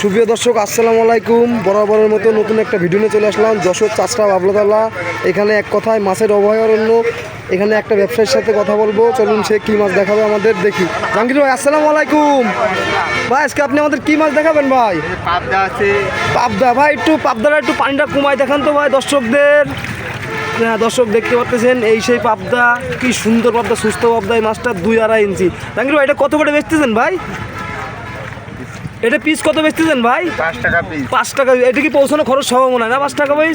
সুপ্রিয় দর্শক আসসালামু আলাইকুম। বরাবরের মতো নতুন একটা ভিডিও নিয়ে চলে আসলাম যশোর চাষরা বাবলাতলা। এখানে এক কথায় মাছের অভয়ারণ্য এখানে একটা ব্যবসায়ীর সাথে কথা বলব। চলুন সে কী মাছ দেখাবে আমাদের দেখি। জাহাঙ্গীর ভাই আসসালামু আলাইকুম। ভাই আজকে আপনি আমাদের কী মাছ দেখাবেন ভাই? পাবদা আছে। পাবদা ভাই একটু পাবদাটা একটু পানিটা কমায় দেখান তো ভাই দর্শকদের। হ্যাঁ দর্শক দেখতে পাচ্ছেন এই সেই পাবদা কি সুন্দর পাবদা সুস্থ পাবদা এই মাছটা দুই আড়াই ইঞ্চি। জাহাঙ্গীর ভাই এটা কত করে বেচতেছেন ভাই? এটা পিস কত বেচতেছেন ভাই? পাঁচ টাকা পিস পাঁচ টাকা। এটা কি পৌঁছানো খরচ সহ মনে হয় না? পাঁচ টাকা ভাই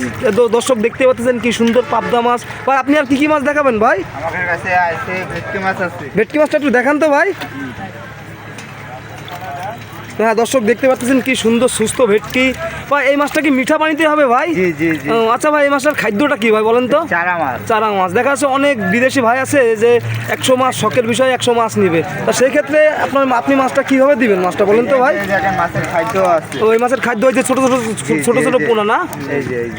দর্শক দেখতে পাচ্ছেন কি সুন্দর পাবদা মাছ। ভাই আপনি আর কি কি মাছ দেখাবেন ভাই? আমাদের কাছে আছে ভেটকি মাছ আছে। ভেটকি মাছটা একটু দেখান তো ভাই। হ্যাঁ দর্শক দেখতে পাচ্ছেন কি সুন্দর সুস্থ ভেটকি। ভাই এই মাছটা কি মিঠা পানিতে হবে ভাই? জি জি জি। ও, আচ্ছা ভাই এই মাছটার খাদ্যটা কি ভাই বলেন তো? চারা মাছ। চারা মাছ। দেখা যাচ্ছে অনেক বিদেশি ভাই আছে যে একশো মাছ শখের বিষয়ে একশো মাছ নিবে। তা সেই ক্ষেত্রে আপনার আপনি মাছটা কীভাবে দিবেন মাছটা বলেন তো ভাই? এই মাছের খাদ্য আছে। ওই মাছের খাদ্য হয়েছে ছোটো ছোটো ছোটো ছোটো পোনা না।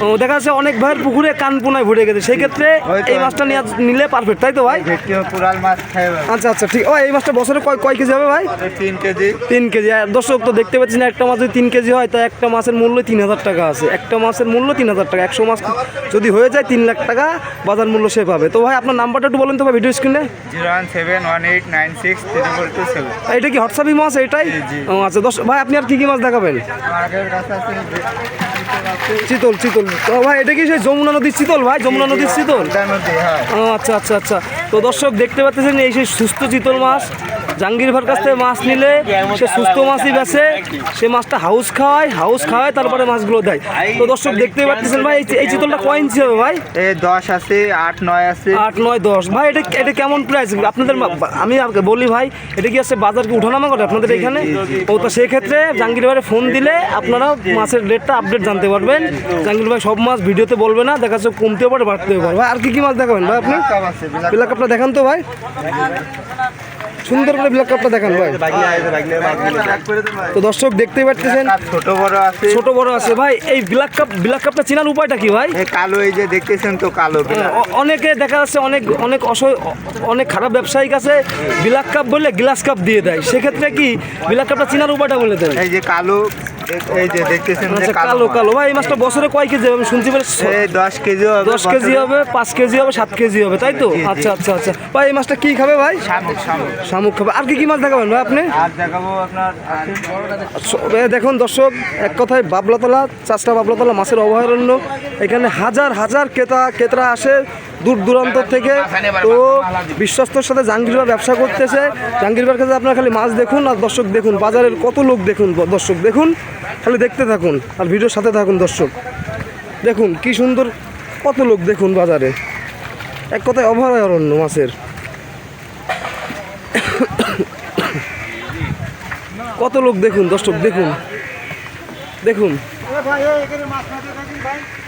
ও দেখা যাচ্ছে অনেক ভাইয়ের পুকুরে কান পোনায় ভরে গেছে। সেই ক্ষেত্রে এই মাছটা নিয়ে নিলে পারফেক্ট তাই তো ভাই? পুরাল মাছ আচ্ছা আচ্ছা ঠিক। ও এই মাছটা বছরে কয় কয় কেজি হবে ভাই? তিন কেজি। তিন কেজি। আর দর্শক তো দেখতে পাচ্ছেন একটা মাছ যদি তিন কেজি হয় তা একটা মাছের মূল্য তিন হাজার টাকা আছে। একটা মাছের মূল্য তিন হাজার টাকা। একশো মাছ যদি হয়ে যায় তিন লাখ টাকা বাজার মূল্য সে পাবে। তো ভাই আপনার নাম্বারটা একটু বলেন তো ভাই ভিডিও স্ক্রিনে এটা কি হোয়াটসঅ্যাপই মাছ এটাই? আচ্ছা দশ ভাই আপনি আর কি কি মাছ দেখাবেন? চিতল চিতল। তো ভাই এটা কি সেই যমুনা নদীর চিতল ভাই? যমুনা নদীর চিতল? আচ্ছা আচ্ছা আচ্ছা। তো দর্শক দেখতে পাচ্ছেন এই সেই সুস্থ চিতল মাছ। জাহাঙ্গীর কাছ থেকে মাছ নিলে সে সুস্থ মাছই বেছে সে মাছটা হাউস খাওয়ায় হাউস খাওয়ায় তারপরে মাছগুলো দেয়। তো দর্শক দেখতে পাচ্ছেন ভাই এই- চিতলটা কয় ইঞ্চি হবে ভাই? দশ আছে আট নয় আছে। আট নয় দশ। ভাই এটা এটা কেমন প্রাইস আপনাদের আমি আপনাকে বলি ভাই এটা কি আছে বাজার কি উঠানামা করে আপনাদের এখানে? ও তো সেক্ষেত্রে জাহাঙ্গীর ভাইয়ের ফোন দিলে আপনারা মাছের রেটটা আপডেট জানতে পারবেন। জাহাঙ্গীর ভাই সব মাছ ভিডিওতে বলবে না দেখা যাচ্ছে কমতেও পারে বাড়তেও পারে। ভাই আর কি কি মাছ দেখাবেন ভাই আপনি? কাপটা দেখান তো ভাই। সুন্দর করে ব্ল্যাক কাপটা দেখান ভাই। তো দর্শক দেখতেই পাচ্ছেন ছোট বড় আছে। ছোট বড় আছে ভাই এই ব্ল্যাক কাপ ব্ল্যাক কাপটা চেনার উপায়টা কি ভাই? এই কালো এই যে দেখতেছেন তো কালো অনেকে দেখা যাচ্ছে অনেক অনেক অসহায় অনেক খারাপ ব্যবসায়িক আছে ব্ল্যাক কাপ বলে গ্লাস কাপ দিয়ে দেয়। সেক্ষেত্রে কি ব্ল্যাক কাপটা চেনার উপায়টা বলে দেয় এই যে কালো এই যে দেখতেছেন যে আচ্ছা কালো কালো ভাই এই মাছটা বছরে কয় কেজি হবে? আমি শুনছি বলে এই দশ কেজি হবে দশ কেজি হবে পাঁচ কেজি হবে সাত কেজি হবে তাই তো। আচ্ছা আচ্ছা আচ্ছা। ভাই এই মাছটা কি খাবে ভাই? শামুক শামুক। শামুক খাবে। আর কি কি মাছ দেখাবেন ভাই আপনি? আর দেখাবো আপনার স- দেখুন দর্শক এক কথায় বাবলাতলা চাষটা বাবলাতলা মাছের অভয়ারণ্য। এখানে হাজার হাজার ক্রেতা ক্রেতারা আসে। দূর দূরান্ত থেকে তো বিশ্বস্তর সাথে জাহাঙ্গীর ভাই ব্যবসা করতেছে। জাহাঙ্গীর ভাইয়ের কাছে আপনারা খালি মাছ দেখুন আর দর্শক দেখুন, বাজারের কত লোক দেখুন দর্শক দেখুন, খালি দেখতে থাকুন আর ভিডিওর সাথে থাকুন দর্শক। দেখুন কি সুন্দর কত লোক দেখুন বাজারে। এক কথায় অভয়ারণ্য মাছের। কত লোক দেখুন, দর্শক দেখুন। দেখুন।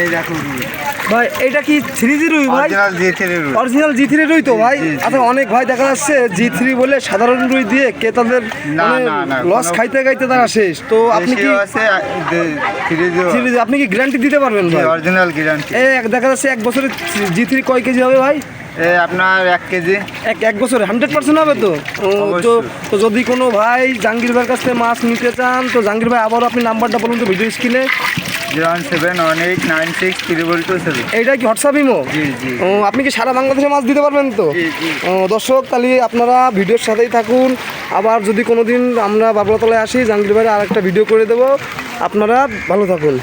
এই দেখো রুই ভাই এটা কি থ্রি জি রুই ভাই? অরিজিনাল জি থ্রি রুই। তো ভাই। আচ্ছা অনেক ভাই দেখা যাচ্ছে জি থ্রি বলে সাধারণ রুই দিয়ে ক্রেতাদের না, মানে লস খাইতে খাইতে তারা শেষ। তো আপনি কি আপনি কি গ্যারান্টি দিতে পারবেন ভাই? অরিজিনাল গ্যারান্টি দেখা যাচ্ছে এক বছরে জি থ্রি কয় কেজি হবে ভাই? আপনার এক কেজি। এক এক বছরে হান্ড্রেড পার্সেন্ট হবে তো? তো যদি কোনো ভাই জাহাঙ্গীর ভাইয়ের কাছ থেকে মাছ নিতে চান তো জাহাঙ্গীর ভাই আবারও আপনি নাম্বারটা বলুন তো ভিডিও স্ক্রিনে zero one seven one eight nine six triple two seven. এইটা কি হোয়াটসঅ্যাপ ইমো জি জি। ও আপনি কি সারা বাংলাদেশে মাছ দিতে পারবেন তো। ও, দর্শক তাহলে আপনারা ভিডিওর সাথেই থাকুন। আবার যদি কোনো দিন আমরা বাবলাতলায় আসি জাহাঙ্গীর ভাইয়ের আর একটা ভিডিও করে দেবো। আপনারা ভালো থাকুন।